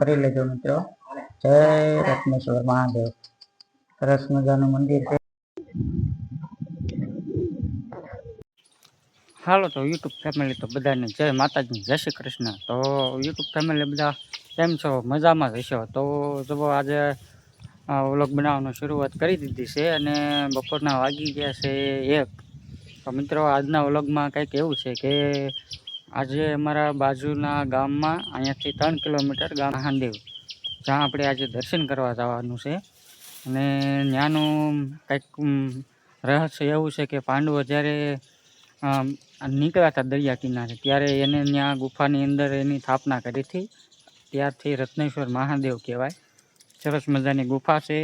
કરી લેજો મિત્રો. જય રત્નેશ્વર મહાદેવ. સરસ મજાનું મંદિર છે. હાલો, તો યુટ્યુબ ફેમિલી તો બધાને જય માતાજી, જય શ્રી કૃષ્ણ. તો યુટ્યુબ ફેમિલી બધા કેમ છો? મજામાં જ હશો? તો જુઓ, આજે વ્લોગ બનાવવાનું શરૂઆત કરી દીધી છે અને બપોરના વાગી ગયા છે એક. તો મિત્રો, આજના વ્લોગમાં કંઈક એવું છે કે આજે અમારા બાજુના ગામમાં અહીંયાથી ત્રણ કિલોમીટર ગામ હાંદેવ જ્યાં આપણે આજે દર્શન કરવા જવાનું છે. અને ત્યાંનું કંઈક રહસ્ય એવું છે કે પાંડવો જ્યારે નીકળ્યા હતા દરિયા કિનારે, ત્યારે એને ત્યાં ગુફાની અંદર એની સ્થાપના કરી હતી. ત્યારથી રત્નેશ્વર મહાદેવ કહેવાય. સરસ મજાની ગુફા છે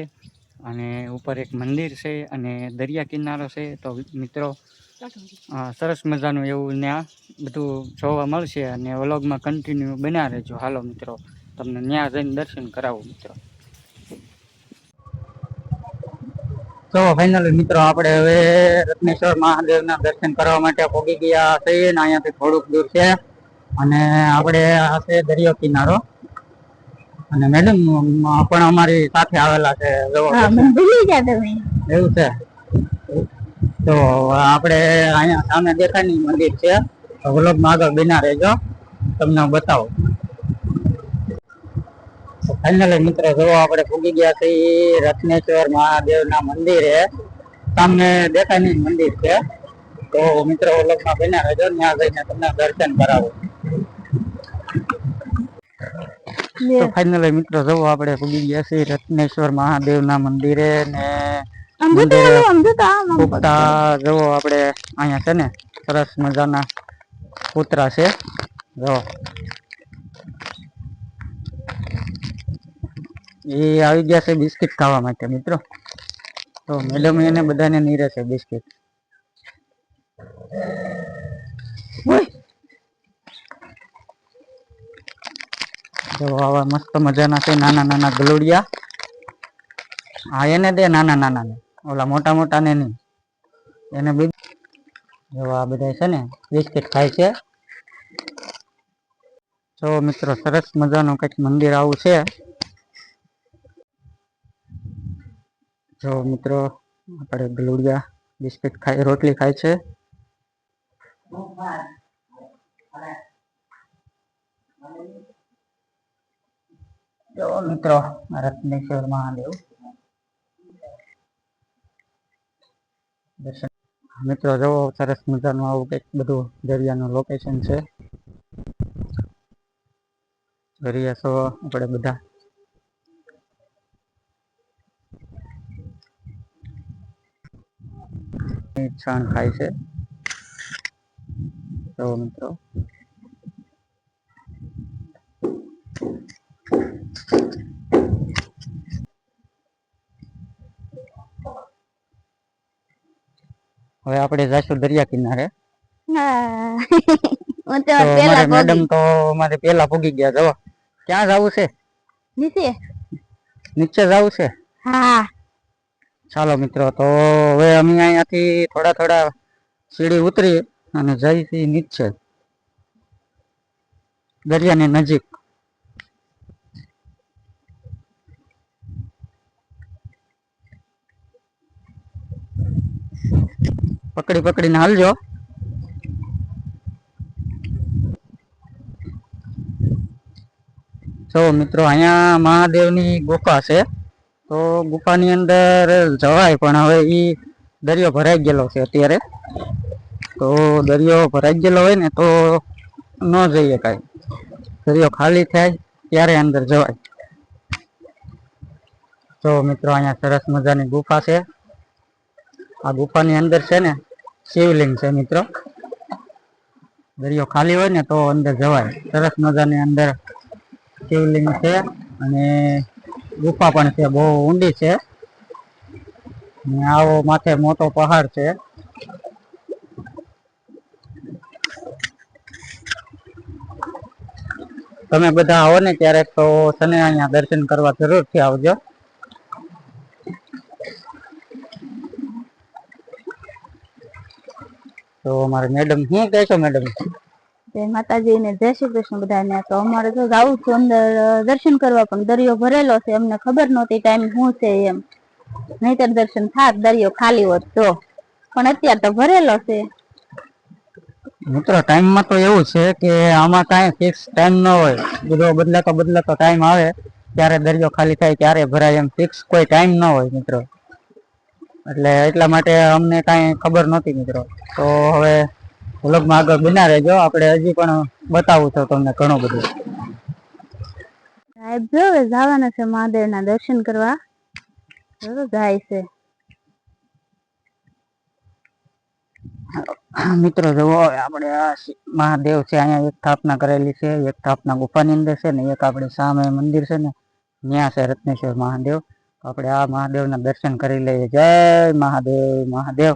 અને ઉપર એક મંદિર છે અને દરિયા કિનારો છે. તો મિત્રો અ, સરસ મજાનું એવું ત્યાં બધું જોવા મળશે અને વ્લોગમાં કન્ટિન્યુ બન્યા રહેજો. હાલો મિત્રો તમને ત્યાં જઈને દર્શન કરાવું મિત્રો. તો ફાઇનલી મિત્રો આપણે હવે રત્નેશ્વર મહાદેવના દર્શન કરવા માટે પહોંચી ગયા છીએ ને અહીંયાથી થોડુંક દૂર છે. અને આપણે આ છે દરિયો કિનારો. અને મેડમ પણ અમારી સાથે આવેલા છે. એવું છે? તો આપણે અહીંયા સામે દેખાય મંદિર છે. વ્લોગમાં આગળ બિના રહેજો. તમને હું બતાવું. ફાઇનલી મિત્રો જો આપણે પૂગી ગયા છીએ રત્નેશ્વર મહાદેવના મંદિરે. સામે દેખાય ને મંદિર છે. તો મિત્રો વ્લોગમાં બિના રહેજો. ત્યાં જઈને તમને દર્શન કરાવું. તો ફાઇનલી મિત્રો જો આપણે પૂગી ગયા છીએ રત્નેશ્વર મહાદેવના મંદિરે ને પુખ્તા જો આપણે અહીંયા છે ને સરસ મજાના કૂતરા છે. જો. એ આવી ગયા છે બિસ્કિટ ખાવા માટે મિત્રો. તો મેડમ એને બધાને નીરે છે બિસ્કિટ. તો આવા મસ્ત મજાના છે નાના નાના ગલોડિયા. હા એને દે નાના નાના ને ઓલા મોટા મોટા ને નહીં. એને બી જો આ બધા છે ને બિસ્કિટ ખાય છે. તો મિત્રો સરસ મજાનું કંઈક મંદિર આવું છે. જો મિત્રો આપણે ગલુડિયા બિસ્કિટ ખાય, રોટલી ખાય છે. જો મિત્રો રત્નેશ્વર મહાદેવ. દર્શન. મિત્રો, જવો, સરસ મજાનું આવું કંઈક બધું દરિયાનું લોકેશન છે. દરિયા સો આપણે બધા. છાણ ખાય છે. તો મિત્રો હવે આપણે જઈશું દરિયા કિનારે. મેડમ તો અમારે પેલા પૂગી ગયા. જવા ક્યાં જવું છે? નીચે. નીચે જવું છે? હા. ચાલો મિત્રો તો હવે અમે અહીંયાથી થોડા થોડા સીડી ઉતરી અને જઈશી નીચે. દરિયાની નજીક. પકડી પકડીને હાલજો. જો મિત્રો, અહીંયા મહાદેવની ગુફા છે. તો ગુફાની અંદર જવાય, પણ હવે એ દરિયો ભરાઈ ગયેલો છે અત્યારે. તો દરિયો ભરાઈ ગયેલો હોય ને, તો ન જઈએ કાંઈ. દરિયો ખાલી થાય ત્યારે અંદર જવાય. તો મિત્રો, અહીંયા સરસ મજાની ગુફા છે. આ ગુફાની અંદર છે ને શિવલિંગ છે મિત્રો. દરિયો ખાલી હોય ને તો અંદર જવાય. સરસ મજાની અંદર શિવલિંગ છે અને ગુફા પણ છે, બહુ ઊંડી છે. આવો માથે મોટો પહાડ છે. તમે બધા આવો ને ક્યારેક તો તને અહીંયા દર્શન કરવા જરૂરથી આવજો. તો અમારે મેડમ શું કહેશો મેડમ? જય માતાજી ને જય શ્રી કૃષ્ણ બધાને. તો અમારે તો જવું છે અંદર દર્શન કરવા પણ દરિયો ભરેલો છે. અમને ખબર નહોતી ટાઈમ શું છે એમ. નહીતર દર્શન થાત દરિયો ખાલી હોત તો. પણ અત્યારે તો ભરેલો છે. મિત્રો ટાઈમમાં તો એવું છે કે આમાં કાંઈ ફિક્સ ટાઈમ ન હોય. બધો બદલાતો બદલાતો ટાઈમ આવે. ત્યારે દરિયો ખાલી થાય ત્યારે ભરાય એમ ફિક્સ કોઈ ટાઈમ ન હોય મિત્રો. એટલે એટલા માટે અમને કાંઈ ખબર નહોતી મિત્રો. તો હવે વ્લોગમાં આગળ બના રહેજો. આપણે હજી પણ બતાવું છું તમને ઘણું બધું. સાહેબ જો હવે જવાના છે મહાદેવના દર્શન કરવા. જાય છે. મિત્રો જુઓ આપણે આ મહાદેવ છે અહીંયા એક સ્થાપના કરેલી છે એક સ્થાપના ગુફાની અંદર છે ને એક આપણી સામે મંદિર છે ને ત્યાં છે રત્નેશ્વર મહાદેવ. આપણે આ મહાદેવના દર્શન કરી લઈએ. જય મહાદેવ મહાદેવ.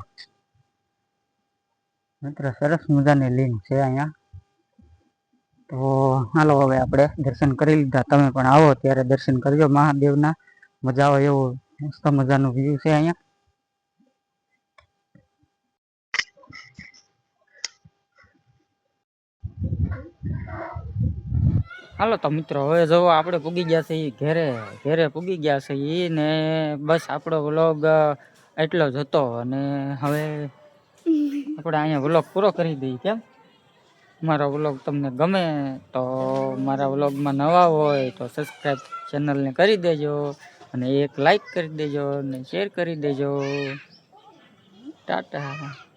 મિત્ર, સરસ મજાની લીન છે અહીંયા. તો હાલો હવે આપણે દર્શન કરી લીધા. તમે પણ આવો, ત્યારે દર્શન કરજો મહાદેવના. મજા આવે એવું મસ્ત મજાનું વ્યૂ છે અહીંયા. હાલો તો મિત્રો, હવે જો આપણે પૂગી ગયા છે ઈ ઘેરે ઘેરે પૂગી ગયા છે ને બસ આપણો વ્લોગ એટલો જ હતો અને હવે આપણે અહીંયા વ્લોગ પૂરો કરી દઈએ, કેમ? મારો વ્લોગ તમને ગમે તો મારા વ્લોગમાં નવા હોય તો સબસ્ક્રાઈબ ચેનલને કરી દેજો અને એક લાઈક કરી દેજો અને શેર કરી દેજો. ટાટા.